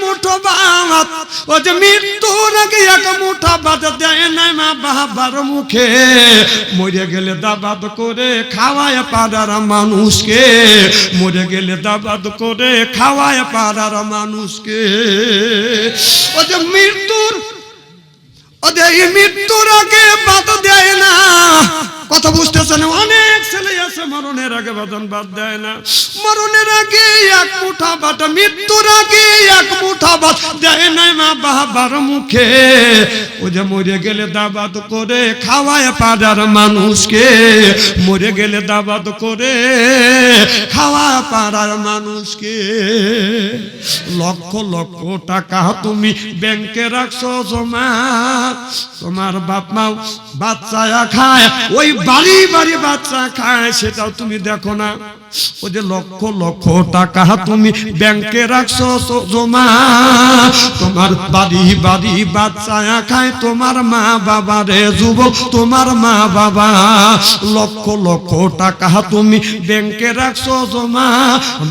মুঠো ভাত ও যে মৃত্যুর আগে এক মুঠো ভাত দেয় নাই মা বাবার মুখে মরে গেলে দাবাদ করে খাওয়ায় পাড়ার মানুষকে মরে গেলে দাবাদ করে খাওয়ায় পাড়ার মানুষকে ও যে মৃত্যুর ওদের এই মৃত্যুর আগে বাদ দেয় না কথা বুঝতেছেন অনেক ছেলে আছে বাদন বাদ দেয় না। মরণের আগে এক মুঠা বাট, মৃত্যুর আগে এক মুঠা বাদ দেয় নাই মা বাবার মুখে। ও যে মরে গেলে দাবাদ করে খাওয়ায় পাড়ার মানুষকে। মরে গেলে দাবাদ করে খাওয়া পাড়ার মানুষকে। লক্ষ লক্ষ টাকা তুমি ব্যাংকে রাখছো জমা তোমার বাপ মা বাচ্চা খায়, ওই বাড়ি বাড়ি বাচ্চা খায়, সেটাও তুমি দেখো না? ও যে লক্ষ লক্ষ টাকা তুমি ব্যাংকে রাখছো জমা। তোমার বাড়ি বাড়ি বাচ্চা খায় তোমার মা বাবা রে যুবক, তোমার মা বাবা। লক্ষ লক্ষ টাকা তুমি ব্যাংকে রাখছো, জমা।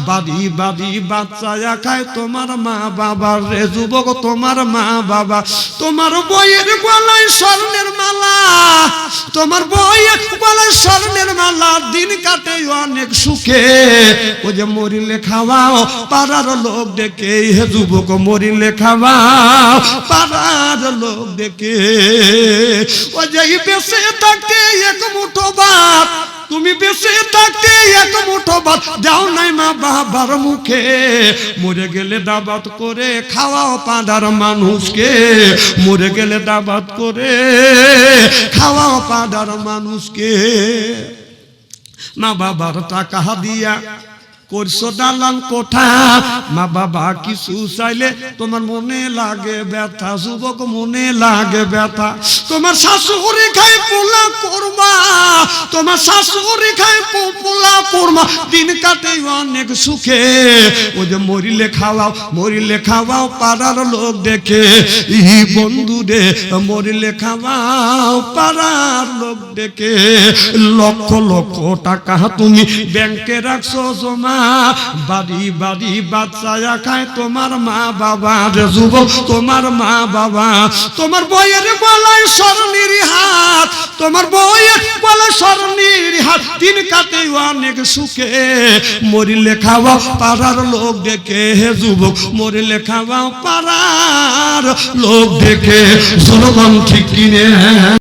বাড়ি বাড়ি বাচ্চা খায় তোমার মা বাবা রে যুবক, তোমার মা বাবা। তোমার বইয়ের গলায় স্বর্ণের মালা। তোমার বই একবার স্বর্ণের মালা, দিন কাটে অনেক সুখে। ও যে মরিলে খাওয়াও, পাড়ার লোক ডেকে, হে যুবক মরিলে খাওয়াও, পাড়ার লোক ডেকে। ও যে বেঁচে থাকতে এক মুঠো বাপ তুমি বেঁচে থাকতে এক মুঠো বাপ যাও বাবার মুখে। মরে গেলে দাবাত করে খাওয়াও পাঁদার মানুষকে। মরে গেলে দাবাত করে খাওয়াও পাঁদার মানুষকে। না বাবার টাকা দিয়া করছ দালান কোঠা? মা বাবা কিছু চাইলে তোমার মনে লাগে ব্যথা, যুবক, মনে লাগে ব্যথা। তোমার শাশুড়ি খাই পোলা করবা তোমার শাশুড়ি খাই পোলা করবা দিন কাটে অনেক সুখে। ও যে মরিলে খাওয়াও মরিলে খাওয়াও পাড়ার লোক দেখে। ই বন্ধু রে, মরিলে খাওয়াও পাড়ার লোক দেখে। লক্ষ লক্ষ টাকা তুমি ব্যাংকে রাখছো জমা। বাড়ি বাড়ি, বাচ্চা খায় তোমার মা বাবা রে যুবক, তোমার মা বাবা। তোমার বইয়ের গলায় স্বর্ণের হাত, তোমার বইয়ের গলায় স্বর্ণের হাত। দিন কাটে অনেক সুখে। মরিলে খাওয়া পাড়ার লোক ডেকে হে যুবক, মরিলে খাওয়া পাড়ার লোক ডেকে জনগণ ঠিক কিনে